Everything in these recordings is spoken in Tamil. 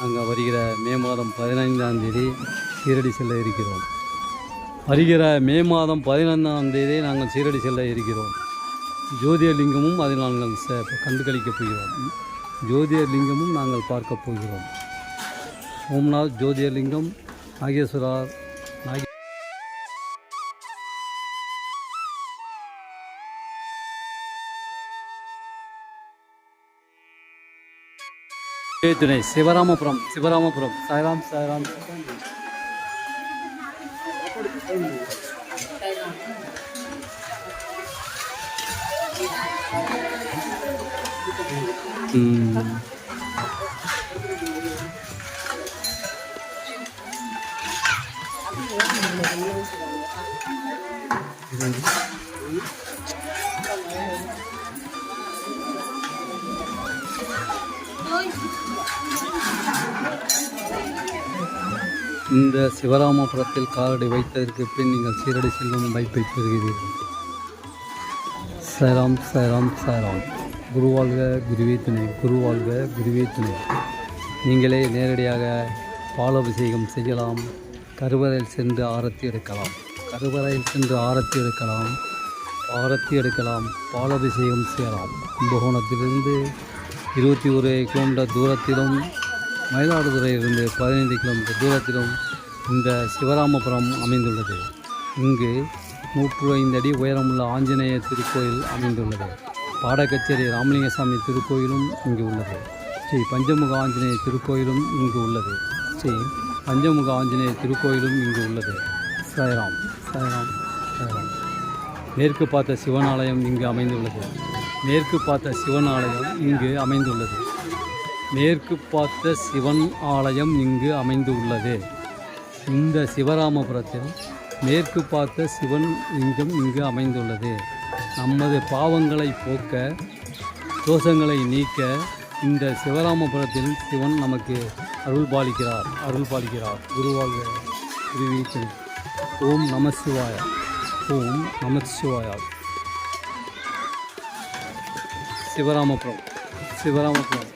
அங்கே வருகிற மே மாதம் பதினைந்தாம் தேதி சீரடி செல்ல இருக்கிறோம். வருகிற மே மாதம் பதினைந்தாம் தேதி நாங்கள் சீரடி செல்ல இருக்கிறோம். ஜோதிர்லிங்கமும் அதில் நாங்கள் ச கண்டுகளிக்கப் போகிறோம். ஜோதிர்லிங்கமும் நாங்கள் பார்க்கப் போகிறோம். ஓம்நாத் ஜோதிர்லிங்கம் நாகேஸ்வரர் துணை சிவராமபுரம் சிவராமபுரம் சாய்ராம் சாய்ராம் ம். இந்த சிவராமபுரத்தில் காலடி வைத்ததற்கு பின் நீங்கள் சீரடி செல்லும் வாய்ப்பை பெறுகிறீர்கள். சராம் சராம் சராம். குருவாழ்க குருவே துணை. குருவாழ்க குருவே துணை. நீங்களே நேரடியாக பாலாபிஷேகம் செய்யலாம். கருவறையில் சென்று ஆரத்தி எடுக்கலாம். கருவறையில் சென்று ஆரத்தி எடுக்கலாம். ஆரத்தி எடுக்கலாம். பாலாபிஷேகம் செய்யலாம். கும்பகோணத்திலிருந்து இருபத்தி ஒரு கிலோமீட்டர் தூரத்திலும் மயிலாடுதுறையிலிருந்து பதினைந்து கிலோமீட்டர் தூரத்திலும் இந்த சிவராமபுரம் அமைந்துள்ளது. இங்கு நூற்று ஐந்து அடி உயரமுள்ள ஆஞ்சநேய திருக்கோயில் அமைந்துள்ளது. பாடகச்சேரி ராமலிங்கசாமி திருக்கோயிலும் இங்கு உள்ளது. ஸ்ரீ பஞ்சமுக ஆஞ்சநேய திருக்கோயிலும் இங்கு உள்ளது. ஸ்ரீ பஞ்சமுக ஆஞ்சநேய திருக்கோயிலும் இங்கு உள்ளது. சாய்ராம் சாய்ராம் சாய்ராம். மேற்கு பார்த்த சிவன் ஆலயம் இங்கு அமைந்துள்ளது. மேற்கு பார்த்த சிவன் ஆலயம் இங்கு அமைந்துள்ளது. மேற்கு பார்த்த சிவன் ஆலயம் இங்கு அமைந்துள்ளது. இந்த சிவராமபுரத்தில் மேற்கு பார்த்த சிவன் லிங்கம் இங்கு அமைந்துள்ளது. நமது பாவங்களை போக்க தோஷங்களை நீக்க இந்த சிவராமபுரத்தில் சிவன் நமக்கு அருள் பாலிக்கிறார். அருள் பாலிக்கிறார். குருவாக குருவீச்சன் ஓம் நம சிவாய. ஓம் நம சிவாயா. சிவராமபுரம். சிவராமபுரம்.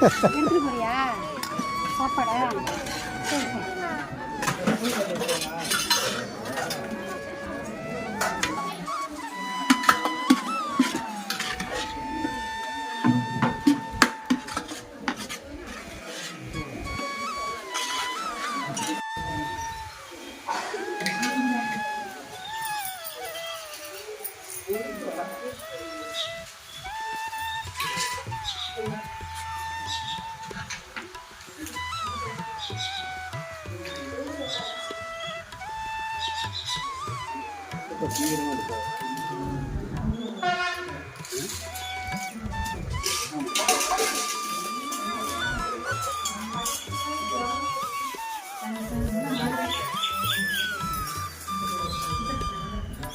எடுத்துட்டு போறியா? சாப்பாடா? சரி சரி.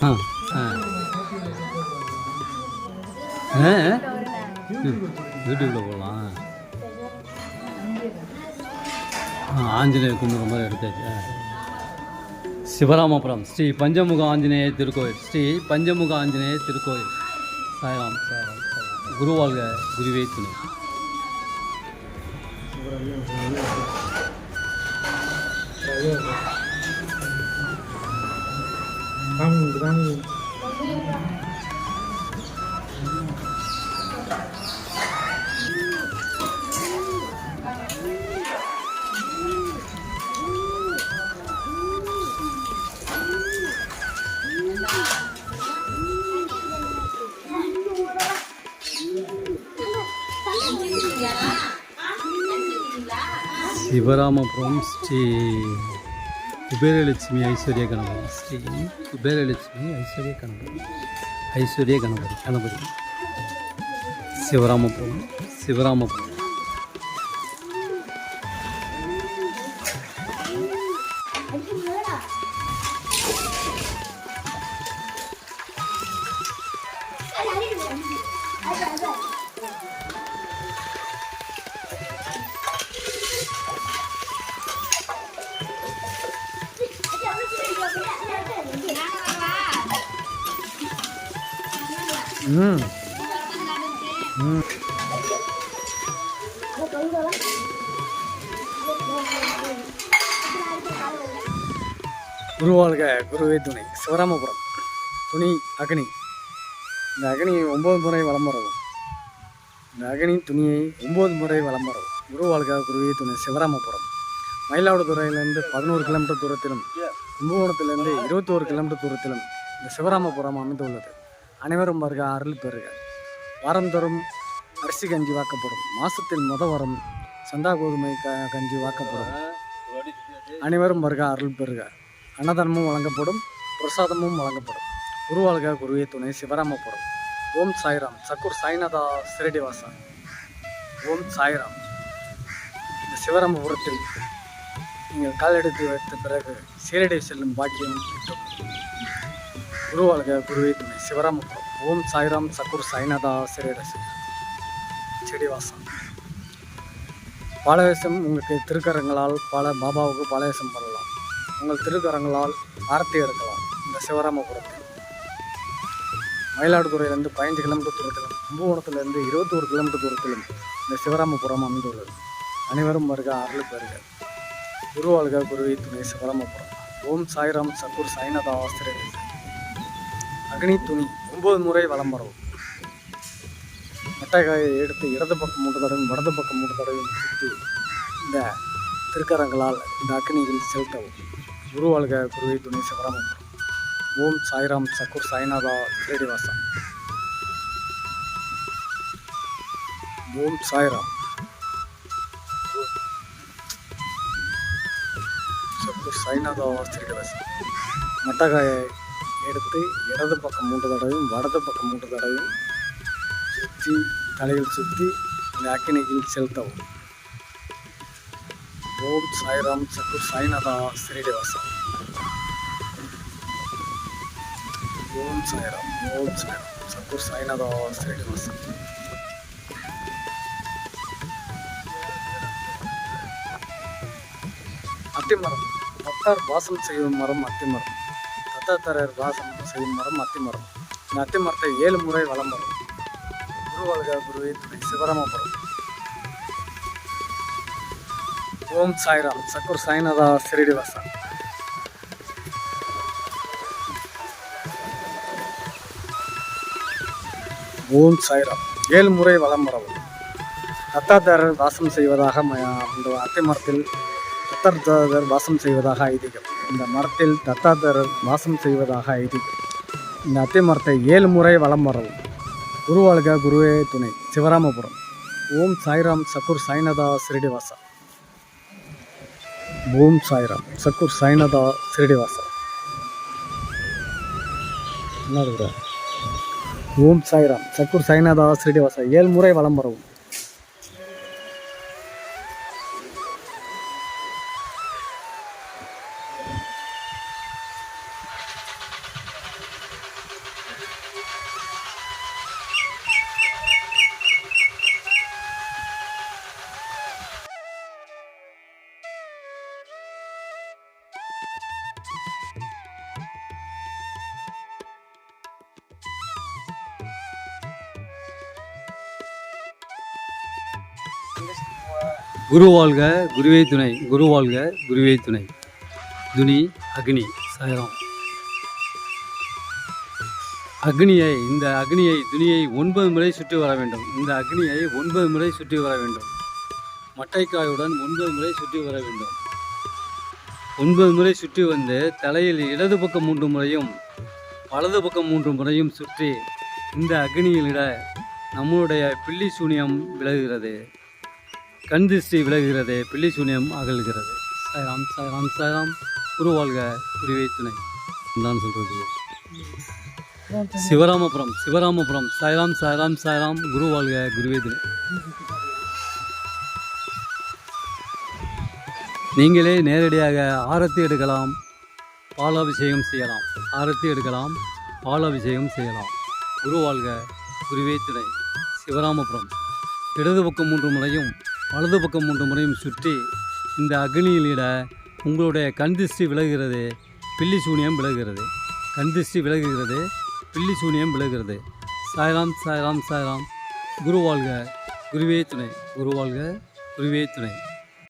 ஆ ஆ ஆ யூடியூப்பில் போகலாம் ஆ ஆஞ்சநேயர் கும்பிட்ற மாதிரி எடுத்தாச்சு சிவராமபுரம் ஸ்ரீ பஞ்சமுக ஆஞ்சநேய திருக்கோயில். ஸ்ரீ பஞ்சமுக ஆஞ்சநேய திருக்கோயில். சாய்ராம் சாய்ராம் குருவாழ்க குருவே துணை. சிவராமபுரம் ஸ்ரீ குபேரலட்சுமி ஐஸ்வர்ய கணபதி ஸ்ரீ குபேரலட்சுமி ஐஸ்வர்ய கணபதி ஐஸ்வர்ய கணபதி கணபதி சிவராமபுரம் சிவராமபுரம் ம் ம் குருவாழ்க குருவே துணை. சிவராமபுரம். துணி அக்னி. இந்த அக்னி ஒம்பது முறை வலம் வரவும். இந்த அக்னி துணியை ஒம்பது முறை வலம் வரவும். குருவாழ்க குருவே துணை சிவராமபுரம். மயிலாடுதுறையிலேருந்து பதினோரு கிலோமீட்டர் தூரத்திலும் கும்பகோணத்திலேருந்து இருபத்தோரு கிலோமீட்டர் தூரத்திலும் இந்த சிவராமபுரம் அமைந்துள்ளது. அனைவரும் வருக அருள் பெறுக. வாரந்தோறும் அரிசி கஞ்சி வாக்கப்படும். மாசத்தில் முத வாரம் சந்தா கோதுமை க கஞ்சி வாக்கப்படும். அனைவரும் வருக அருள் பெறுக. அன்னதானமும் வழங்கப்படும். பிரசாதமும் வழங்கப்படும். குருவாழ்க குருவே துணை சிவராமபுரம். ஓம் சாய்ராம். சக்கூர் சாய்நாதா சிரடிவாசா ஓம் சாய்ராம். இந்த சிவராமபுரத்தில் நீங்கள் காலெடுத்து வைத்த பிறகு சீரடி செல்லும் பாக்கியம் கிட்டும். குருவாழ்க குருவே துணை சிவராமபுரம் ஓம் சாய்ராம் சக்கூர் சாய்நாதா செடி செடிவாசம் பாலவேசம் உங்களுக்கு திருக்கரங்களால் பல பாபாவுக்கு பாலவேசம் பண்ணலாம். உங்கள் திருக்கரங்களால் ஆர்த்தி எடுக்கலாம் இந்த சிவராமபுரத்தில். மயிலாடுதுறையிலேருந்து பதினஞ்சு கிலோமீட்டர் தூரத்திலும் கும்பகோணத்திலிருந்து இருபத்தோரு கிலோமீட்டர் தூரத்திலும் இந்த சிவராமபுரம் அமைந்துள்ளது. அனைவரும் வருக அருள் பெறுக. குருவாழ்க குருவி துணை சிவராமபுரம். ஓம் சாய்ராம் சக்கூர் சாய்நாதா ஆசிரியர். அக்னி துணி ஒன்பது முறை வலம் வரவும். மட்டைக்காயை எடுத்து இடது பக்கம் மூன்று தடவையும் வடது பக்கம் மூன்று தடவையும் சுற்றி இந்த திருக்கரங்களால் இந்த அக்னியில் செலுத்தவும். குருவாழ்க குருவை துணை சிவராமபுரம் ஓம் சாய்ராம் சக்கூர் சாய்நாதா ஸ்ரீனிவாசன். ஓம் சாய்ராம். சக்கூர் சாய்நாதா ஸ்ரீனிவாசன் மட்டக்காயை எடுத்து இடது பக்கம் மூன்று தடவையும் வடது பக்கம் மூன்று தடவையும் சுற்றி தலையில் சுற்றி இந்த அக்கினியில் செலுத்தவும். ஓம் சாய்ராம் சக்குர் சாய்நாதா ஸ்ரீனிவாசா ஓம் சாய்ராம் ஓம் சாய்ராம் சக்குர் சாய்நாதா ஸ்ரீனிவாசா அத்திமரம் பத்தார் வாசம் செய்யும் மரம் அத்திமரம். தத்தாத்தரர் வாசம் செய்யும் மரம் அத்திமரம் இந்த அத்திமரத்தை ஏழு முறை வளம் வரும். குருவாழ்க குருவை துணை சிவராமபுரம் ஓம் சாய்ராம். சக்குர் சாய்நாதா ஸ்ரீனிவாசா ஓம் சாய்ராம். ஏழு முறை வளம் வரவும். தத்தாத்தாரர் வாசம் செய்வதாக அந்த அத்தை மரத்தில் தத்தார்தாதர் வாசம் செய்வதாக ஐதீகம். இந்த மரத்தில் தத்தாதாரர் வாசம் செய்வதாக ஐதீகம். இந்த அத்தை மரத்தை ஏழு முறை வலம் வரவும். குருவாழ்க குருவே துணை சிவராமபுரம். ஓம் சாய்ராம் சக்குர் சாய்நாதா ஸ்ரீனிவாசா ஓம் சாய்ராம் சக்குர் சாய்நாதா ஸ்ரீனிவாசா என்ன ஓம் சாய்ராம் சக்குர் சாய்நாதா ஸ்ரீனிவாசா ஏழு முறை வலம் வரவும். குரு வாழ்க குருவே துணை குரு வாழ்க குருவே துணை. துனி அக்னி சாயம் அக்னியை இந்த அக்னியை துணியை ஒன்பது முறை சுற்றி வர வேண்டும். இந்த அக்னியை ஒன்பது முறை சுற்றி வர வேண்டும். மட்டைக்காயுடன் ஒன்பது முறை சுற்றி வர வேண்டும். ஒன்பது முறை சுற்றி வந்து தலையில் இடது பக்கம் மூன்று முறையும் வலது பக்கம் மூன்று முறையும் சுற்றி இந்த அக்னியிலிட நம்முடைய பில்லி சூனியம் விலகுகிறது. கண் திருஷ்டி விலகுகிறது பிள்ளை சூன்யம் அகல்கிறது. சாய்ராம் சாய்ராம் சாய்ராம். குருவாழ்க குருவே துணை தான் சொல்கிறது சிவராமபுரம் சிவராமபுரம். சாய்ராம் சாய்ராம் சாய்ராம். குரு வாழ்க குருவே துணை நீங்களே நேரடியாக ஆரத்தி எடுக்கலாம் பாலாபிஷேகம் செய்யலாம். ஆரத்தி எடுக்கலாம் பாலாபிஷேகம் செய்யலாம். குரு வாழ்க குருவே துணை சிவராமபுரம். இடது பக்கம் மூன்று முறையும் வலது பக்கம் மூன்று முறையும் சுற்றி இந்த அக்னியிலிட உங்களுடைய கண் விலகுகிறது பில்லி சூனியம் விலகுகிறது. கண் விலகுகிறது பில்லி சூனியம் விலகுகிறது. சாய்ராம் சாய்ராம் சாய்ராம். குரு வாழ்க குருவே துணை. குரு வாழ்க குருவே துணை.